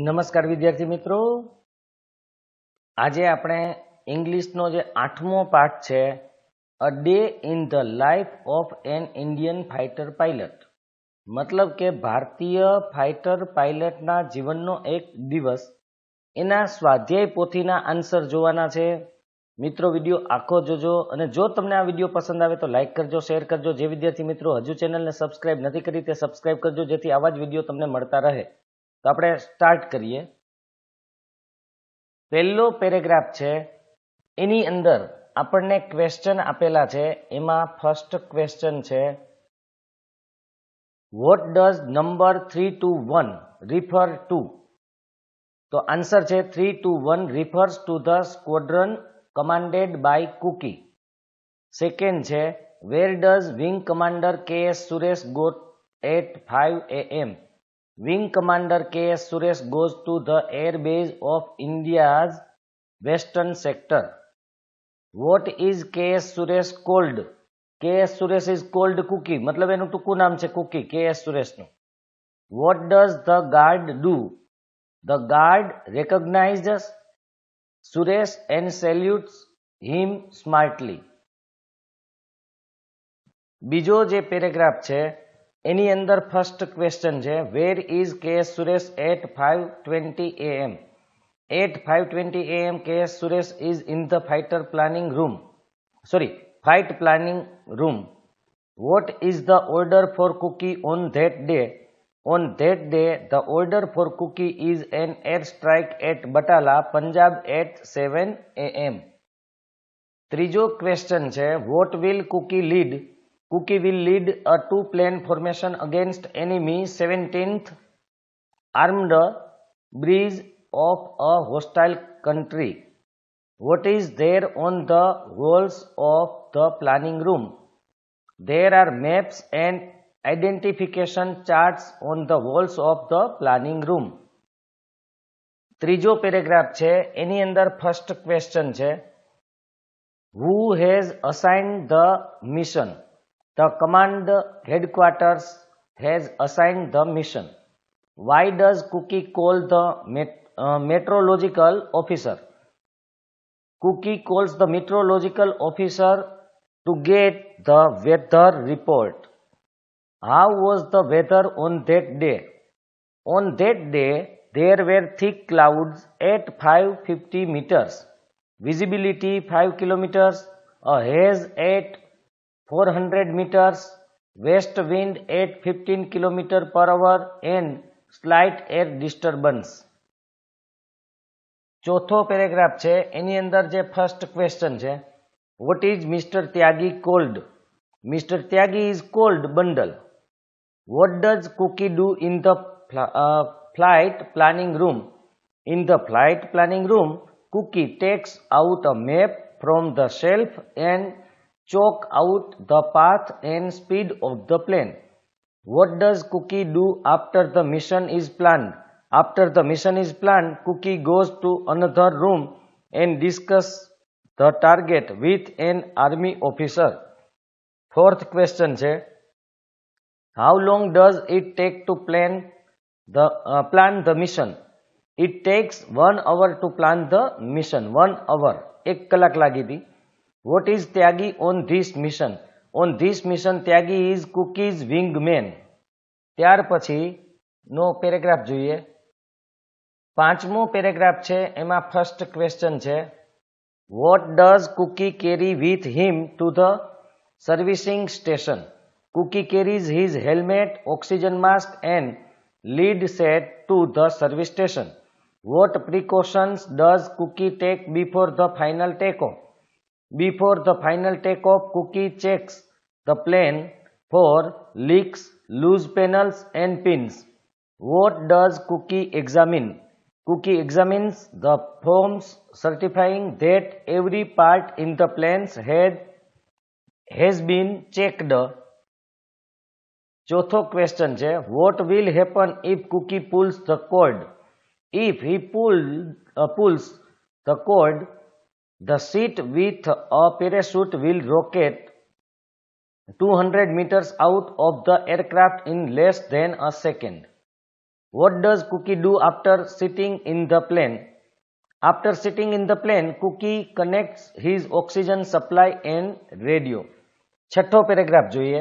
નમસ્કાર વિદ્યાર્થી મિત્રો આજે આપણે ઇંગ્લિશનો જે આઠમો પાઠ છે a day in the life of an Indian fighter pilot મતલબ કે ભારતીય ફાઇટર પાઇલટના જીવનનો એક દિવસ એના સ્વાધ્યાય પોથીના આન્સર જોવાના છે મિત્રો વિડીયો આખો જોજો અને જો તમને આ વિડીયો પસંદ આવે તો લાઇક કરજો શેર કરજો જે વિદ્યાર્થી મિત્રો હજુ ચેનલને સબસ્ક્રાઇબ નથી કરી તે સબસ્ક્રાઇબ કરજો જેથી આવા જ વિડીયો તમને મળતા રહે તો આપણે સ્ટાર્ટ કરીએ પહેલો પેરેગ્રાફ છે એની અંદર આપણને ક્વેશ્ચન આપેલા છે એમાં ફર્સ્ટ ક્વેશ્ચન છે what does number three two one refer to તો આન્સર છે three two one refers to the squadron commanded by Cookie second છે where does wing commander K S Suresh got at five A M Wing Commander K.S. Suresh goes to the air base of India's western sector. What is K.S. Suresh called? K.S. Suresh is called Cookie. મતલબ એનું ટૂંકું નામ છે Cookie K.S. સુરેશનું. What does the guard do? The guard recognizes Suresh and salutes him smartly. બીજો જે paragraph છે एनी अंदर फर्स्ट क्वेश्चन है where is K S Suresh at five twenty A M at five twenty A M K S Suresh is in the fighter planning room sorry fight planning room what is the order for Cookie on that day on that day the order for Cookie is an air strike at Batala Punjab at seven A M तीजो question है what will Cookie lead Cookie will lead a two-plane formation against enemy 17th armed bridge of a hostile country. What is there on the walls of the planning room? There are maps and identification charts on the walls of the planning room. ત્રીજો paragraph છે એની અંદર first question છે who has assigned the mission The command headquarters has assigned the mission. Why does Cookie call the met, uh, meteorological officer? Cookie calls the meteorological officer to get the weather report. How was the weather on that day? On that day, there were thick clouds at 550 meters, visibility 5 kilometers, a haze at four hundred meters, west wind at fifteen kilometer per hour and slight air disturbance. ચોથો paragraph છે એની અંદર જે first question છે what is mister Tyagi called mister Tyagi is called bundle what does Cookie do in the flight planning room in the flight planning room Cookie takes out a map from the shelf and chalk out the path and speed of the plane what does Cookie do after the mission is planned after the mission is planned Cookie goes to another room and discuss the target with an army officer fourth question છે how long does it take to plan the plan the mission it takes 1 hour to plan the mission 1 hour 1 કલાક લાગી હતી what What Tyagi on this mission on this mission Tyagi is is wing man ત્યાર પછી નો paragraph જોઈએ પાંચમો paragraph છે એમાં ફર્સ્ટ ક્વેશ્ચન છે what does Cookie carry with him to the servicing station Cookie carries his helmet oxygen mask and lead set to the service station what precautions does Cookie take before the final take Before the final takeoff, Cookie checks the plane for leaks, loose panels and pins. What does Cookie examine? Cookie examines the forms certifying that every part in the planes had, has been checked. ચોથો question છે what will happen if Cookie pulls the cord if he pull pulls the cord The seat with a parachute will rocket 200 meters out of the aircraft in less than a second. What does Cookie do after sitting in the plane? After sitting in the plane, Cookie connects his oxygen supply and radio. છઠ્ઠો paragraph જોઈએ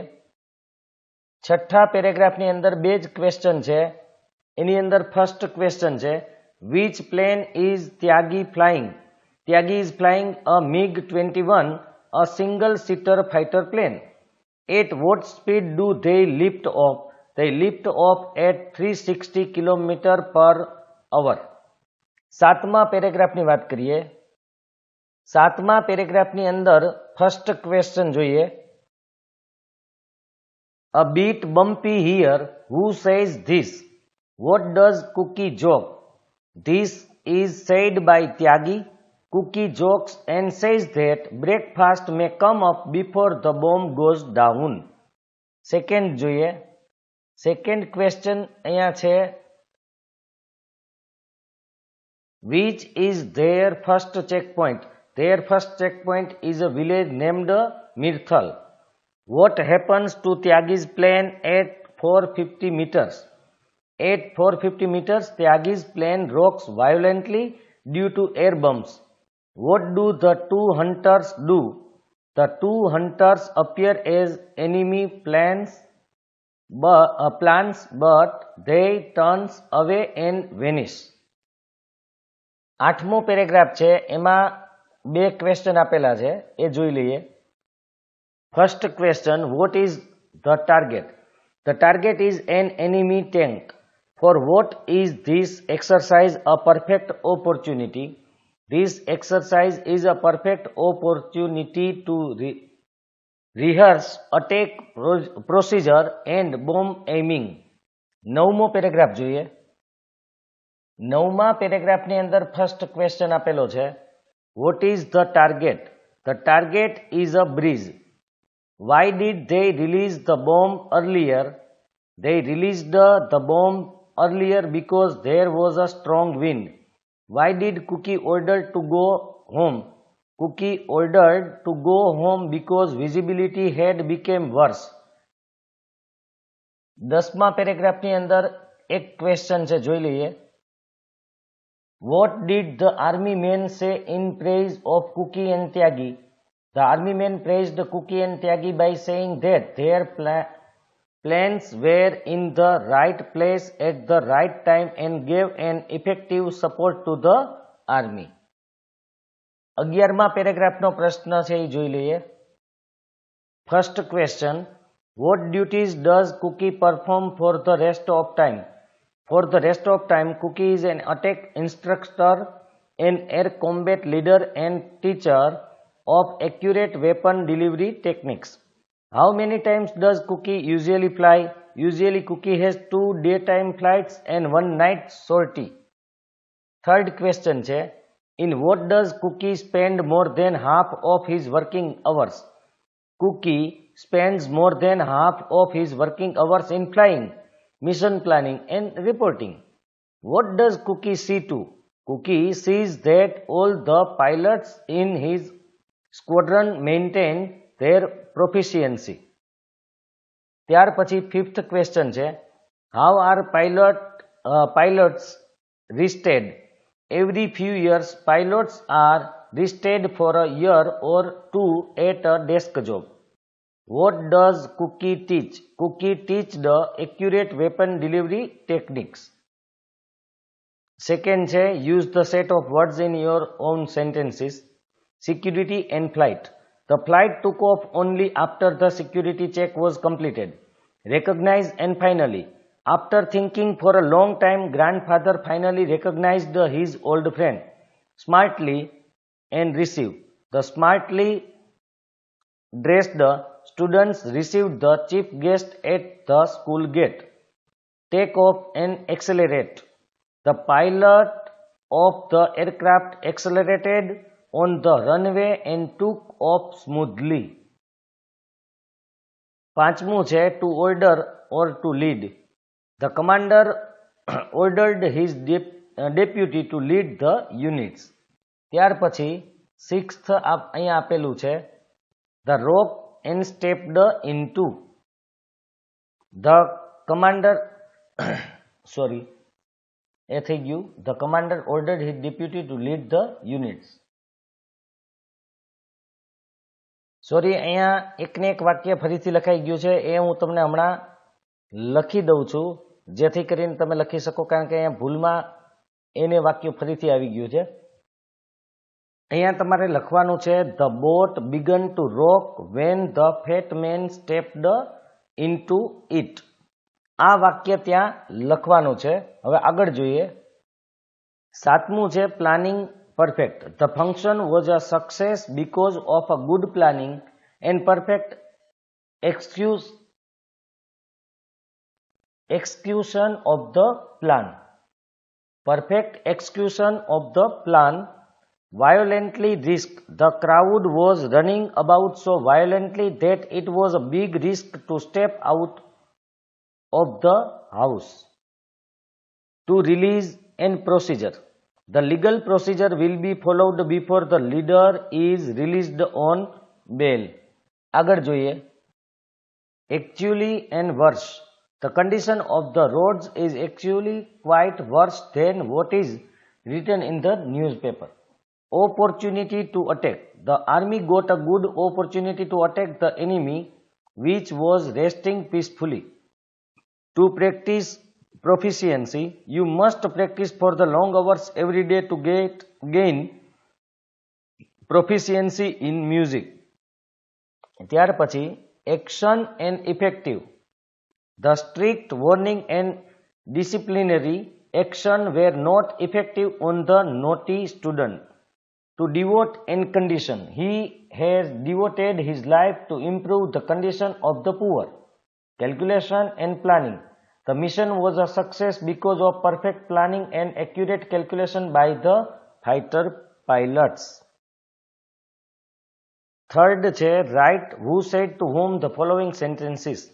છઠ્ઠા પેરેગ્રાફની અંદર બે જ question છે એની અંદર first question છે which plane is Tyagi flying Tyagi is flying a MiG one a single seater fighter plane at what speed do they lift off they lift off at 360 kilometre per hour सातमा paragraph की बात करिए सातमा paragraph की अंदर first question जो है a bit bumpy here who says this what does Cookie joke this is said by Tyagi Cookie jokes and says that breakfast may come up before the bomb goes down. Second જોઈએ second question અહીંયા છે which is their first check point their first check point is a village named Mirthal what happens to Tyagi's plane at four fifty metres at four fifty metres Tyagi's plane rocks violently due to What do the two hunters do? The two hunters appear as enemy plans, but, uh, plants but they turns away and vanish. આઠમો paragraph છે એમાં બે question આપેલા છે એ જોઈ લઈએ first question what is the target the target is an enemy tank for what is this exercise a perfect opportunity This exercise is a perfect opportunity to re rehearse attack procedure and bomb aiming. નવમો paragraph જોઈએ નવમા પેરેગ્રાફની અંદર first question આપેલો છે what is the target the target is a bridge why did they release the bomb earlier they release the bomb earlier because there was a strong wind Why did Cookie order to go home? Cookie ordered to go home because visibility had became worse. દસમા પેરેગ્રાફની અંદર એક question છે જોઈ લઈએ what did the army man say in praise of Cookie and Tyagi the army man praise the Cookie and Tyagi by saying that their plan Planes were in the right place at the right time and gave an effective support to the army. અગિયારમાં પેરેગ્રાફનો પ્રશ્ન છે એ જોઈ લઈએ first question what duties does Cookie perform for the rest of time for the rest of time Cookie is an attack instructor an air combat leader and teacher of accurate weapon delivery techniques How many times does Cookie usually fly? Usually Cookie has two daytime flights and one night sortie. Third question છે In what does Cookie spend more than half of his working hours? Cookie spends more than half of his working hours in flying, mission planning and reporting. What does Cookie see to? Cookie sees that all the pilots in his squadron maintain their proficiency ત્યાર પછી fifth question છે how are pilot pilots rested every few years pilots are rested for a year or two at a desk job what does cookie teach Cookie teach the accurate weapon delivery techniques Second છે use the set of words in your own sentences security and flight The flight took off only after the security check was completed. Recognized and finally. After thinking for a long time, grandfather finally recognized his old friend smartly and received. The smartly dressed students received the chief guest at the school gate. Take off and accelerate. The pilot of the aircraft accelerated on the runway and took off smoothly. પાંચમું છે to order or to lead the commander ordered his deputy to lead the units ત્યાર પછી sixth અહીંયા આપેલું છે the rock and stepped into the commander sorry એ થઈ ગયું the commander ordered his deputy to lead the units sorry અહીંયા એકને એક વાક્ય ફરીથી લખાઈ ગયું છે એ હું તમને હમણાં લખી દઉં છું જેથી કરીને તમે લખી શકો કારણ કે અહીંયા ભૂલમાં એને વાક્ય ફરીથી આવી ગયું છે અહીંયા તમારે લખવાનું છે the boat began to rock when the fat man stepped into it આ વાક્ય ત્યાં લખવાનું છે હવે આગળ જોઈએ સાતમું છે planning perfect. The function was a success because of a good planning and perfect excuse, execution of the plan. Perfect execution of the plan violently risked. The crowd was running about so violently that it was a big risk to step out of the house to release and procedure. The legal procedure will be followed before the leader is released on bail. આગળ જોઈએ actually and worse the condition of the roads is actually quite worse than what is written in the newspaper opportunity to attack the army got a good opportunity to attack the enemy which was resting peacefully to practice proficiency you must practice for the long hours every day to get gain proficiency in music ત્યાર Pachi, action and effective. The strict warning and disciplinary action were not effective on the naughty student. to devote and condition. He has devoted his life to improve the condition of the poor. Calculation and planning. The mission was a success because of perfect planning and accurate calculation by the fighter pilots. Third chair, write who said to whom the following sentences.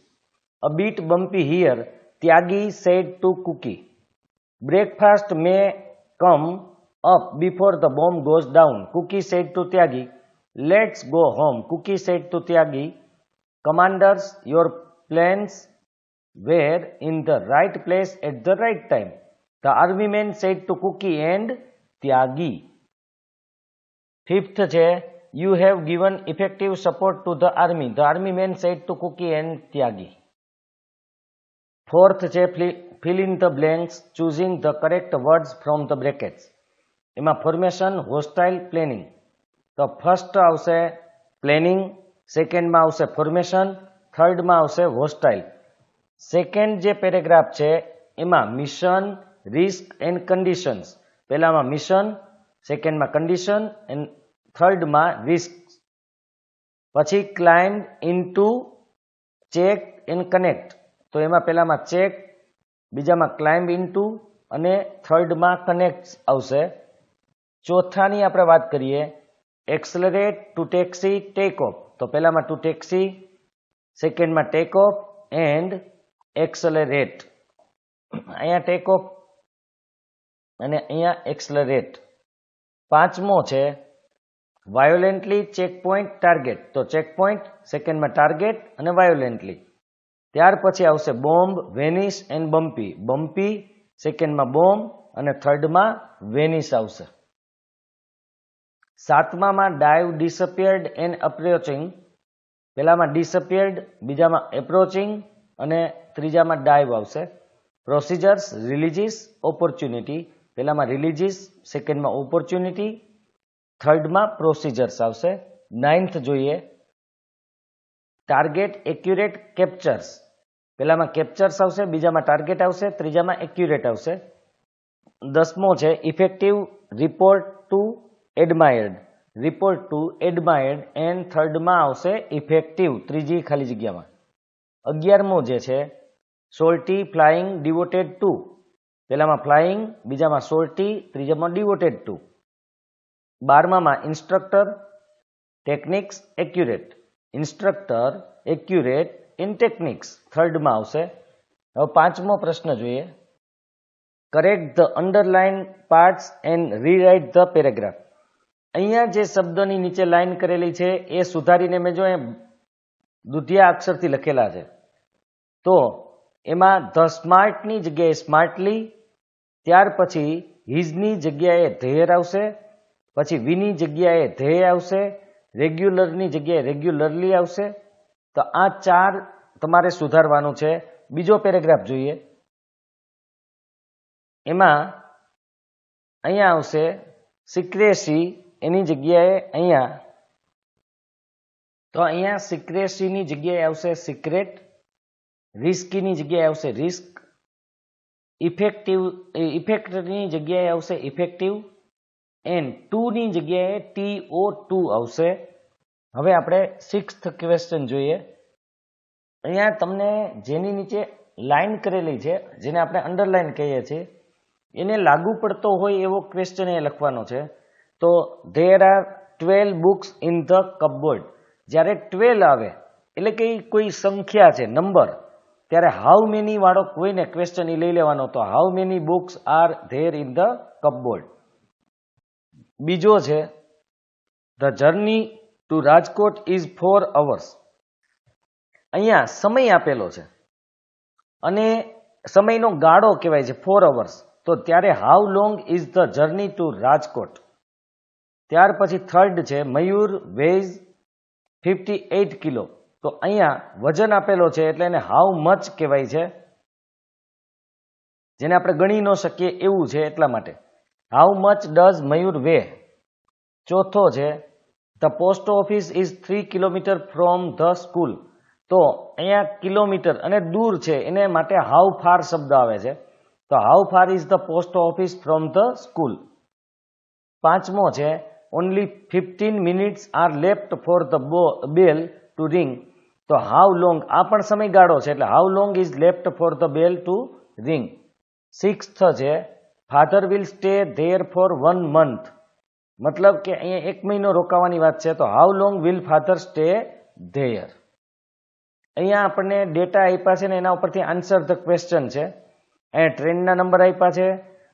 A bit bumpy here. Tyagi said to Cookie, breakfast may come up before the bomb goes down. Cookie said to Tyagi, let's go home. Cookie said to Tyagi, commanders, your plans were in the right place at the right time. The army men said to Kuki and Tyagi. Fifth છે you have given effective support to the army. The army men said to Kuki and Tyagi. Fourth છે fill in the blanks choosing the correct words from the brackets. એમાં formation hostile planning તો first આવશે planning સેકન્ડમાં આવશે formation થર્ડમાં આવશે હોસ્ટાઇલ second જે paragraph છે એમાં મિશન રિસ્ક એન્ડ કન્ડિશન્સ પહેલામાં મિશન સેકન્ડમાં કન્ડિશન એન્ડ થર્ડમાં રિસ્ક પછી climb in check and connect તો એમાં પહેલામાં ચેક બીજામાં ક્લાઇમ્બ ઇન ટુ અને થર્ડમાં કનેક્ટ આવશે ચોથાની આપણે વાત કરીએ accelerate to taxi take off તો પહેલામાં ટુ ટેક્સી સેકન્ડમાં ટેક ઓફ એન્ડ એક્સલરેટ અહીંયા ટેક ઓફ અને અહીંયા એક્સલરેટ પાંચમો છે વાયોલેન્ટલી ચેક ચેકપોઇન્ટ ટાર્ગેટ તો ચેકપોઇન્ટ સેકન્ડમાં ટાર્ગેટ અને વાયોલેન્ટલી ત્યાર પછી આવશે bomb vanish and bumpy bumpy સેકન્ડમાં બોમ્બ અને થર્ડમાં વેનિસ આવશે સાતમામાં ડાઈવ ડિસઅપિયર્ડ એન્ડ અપ્રોચિંગ પહેલામાં ડિસઅપિયર્ડ બીજામાં એપ્રોચિંગ અને ત્રીજામાં ડાઈવ આવશે પ્રોસિજર્સ રિલીજીસ ઓપોર્ચ્યુનિટી પહેલામાં રિલીજીસ સેકન્ડમાં ઓપોર્ચ્યુનિટી થર્ડમાં પ્રોસિજર્સ આવશે નાઇન્થ જોઈએ ટાર્ગેટ એક્યુરેટ કેપ્ચર્સ પહેલામાં કેપ્ચર્સ આવશે બીજામાં ટાર્ગેટ આવશે ત્રીજામાં એક્યુરેટ આવશે દસમો છે effective report to admired report to admired and થર્ડમાં આવશે ઇફેક્ટિવ ત્રીજી ખાલી જગ્યામાં અગિયારમો જે છે સોલ્ટી ફ્લાઇંગ ડિવોટેડ ટુ પહેલામાં ફ્લાઇંગ બીજામાં સોલ્ટી ત્રીજામાં ડિવોટેડ ટુ બારમામાં instructor techniques accurate instructor accurate in techniques થર્ડમાં આવશે હવે પાંચમો પ્રશ્ન જોઈએ correct the underline parts and rewrite the paragraph અહીંયા જે શબ્દોની નીચે લાઇન કરેલી છે એ સુધારીને મેં જો દુધિયા અક્ષરથી લખેલા છે તો એમાં ધ સ્માર્ટની જગ્યાએ સ્માર્ટલી ત્યાર પછી હિઝની જગ્યાએ ધેર આવશે પછી વીની જગ્યાએ ધેય આવશે રેગ્યુલરની જગ્યાએ રેગ્યુલરલી આવશે તો આ ચાર તમારે સુધારવાનું છે બીજો પેરેગ્રાફ જોઈએ એમાં અહીંયા આવશે સિક્રેસી એની જગ્યાએ અહીંયા તો અહીંયા સિક્રેસીની જગ્યાએ આવશે સિક્રેટ રિસ્કીની જગ્યાએ આવશે રિસ્ક ઇફેક્ટિવ ઇફેક્ટની જગ્યાએ આવશે ઇફેક્ટિવ એન્ડ ટુની જગ્યાએ ટી ઓ ટુ આવશે હવે આપણે સિક્સ્થ ક્વેશ્ચન જોઈએ અહીંયા તમને જેની નીચે લાઇન કરેલી છે જેને આપણે અંડરલાઇન કહીએ છીએ એને લાગુ પડતો હોય એવો ક્વેશ્ચન એ લખવાનો છે તો there are twelve books in the cupboard જ્યારે ટ્વેલ આવે એટલે કે કોઈ સંખ્યા છે નંબર ત્યારે હાઉ મેની વાળો કોઈને ક્વેશ્ચન એ લઈ લેવાનો તો how many books are there in the cupboard બીજો છે the journey to Rajkot is four hours અહીંયા સમય આપેલો છે અને સમયનો ગાળો કહેવાય છે ફોર અવર્સ તો ત્યારે how long is the journey to Rajkot ત્યાર પછી થર્ડ છે Mayur weighs fifty eight kilo તો અહીંયા વજન આપેલો છે એટલે એને હાઉ મચ કહેવાય છે જેને આપણે ગણી ન શકીએ એવું છે એટલા માટે how much does Mayur weigh ચોથો છે the post office is three kilometre from the school તો અહીંયા કિલોમીટર અને દૂર છે એને માટે હાઉ ફાર શબ્દ આવે છે તો how far is the post office from the school પાંચમો છે only fifteen minutes are left for the bell to ring તો હાઉ લોંગ આ પણ સમયગાળો છે એટલે how long is left for the bell to ring sixth છે father will stay there for one month મતલબ કે અહીંયા એક મહિનો રોકાવાની વાત છે તો how long will father stay there અહીંયા આપણને ડેટા આપ્યા છે ને એના ઉપરથી આન્સર ધ ક્વેશ્ચન છે અહીંયા ટ્રેનના નંબર આપ્યા છે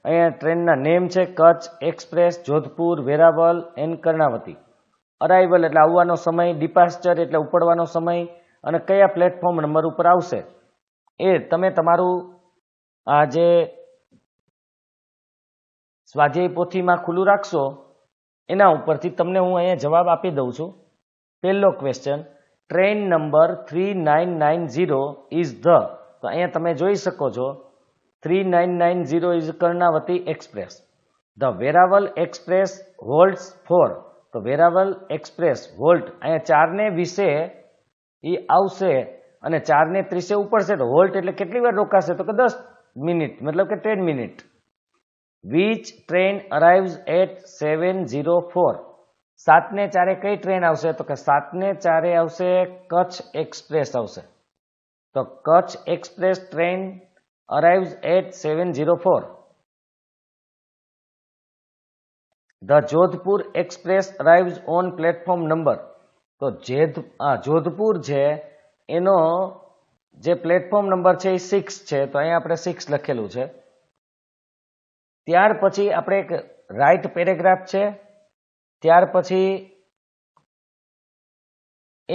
અહીંયા ટ્રેનના નેમ છે Kutch express Jodhpur Veraval and Karnavati arrival એટલે આવવાનો સમય ડિપાસ્ચર એટલે ઉપડવાનો સમય અને કયા પ્લેટફોર્મ નંબર ઉપર આવશે એ તમે તમારું આ જે સ્વાધ્યાય પોથીમાં ખુલ્લું રાખશો એના ઉપરથી તમને હું અહીંયા જવાબ આપી દઉં છું પહેલો question train number three nine nine zero is the તો અહીંયા તમે જોઈ શકો છો three nine nine zero is Karnavati express the Veraval express holds for તો વેરાવલ એક્સપ્રેસ હોલ્ટ અહીંયા ચારને વિશે એ આવશે અને ચારને ત્રીસે ઉપડશે તો હોલ્ટ એટલે કેટલી વાર રોકાશે તો કે દસ મિનિટ મતલબ કે train minute which train arrives at seven zero four સાતને ચારે કઈ ટ્રેન આવશે તો કે સાતને ચારે આવશે કચ્છ એક્સપ્રેસ આવશે તો Kutch express train arrives at seven zero four the Jodhpur express arrives on platform number તો જેધ જોધપુર છે એનો જે પ્લેટફોર્મ નંબર છે એ સિક્સ છે તો અહીંયા આપણે સિક્સ લખેલું છે ત્યાર પછી આપણે એક રાઇટ પેરેગ્રાફ છે ત્યાર પછી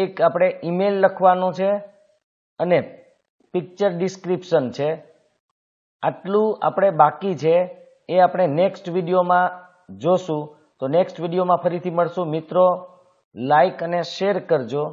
એક આપણે ઈમેલ લખવાનું છે અને પિક્ચર ડિસ્ક્રિપ્શન છે આટલું આપણે બાકી છે એ આપણે નેક્સ્ટ વિડીયોમાં જોશું તો નેક્સ્ટ વિડીયોમાં ફરીથી મળશું મિત્રો લાઈક અને શેર કરજો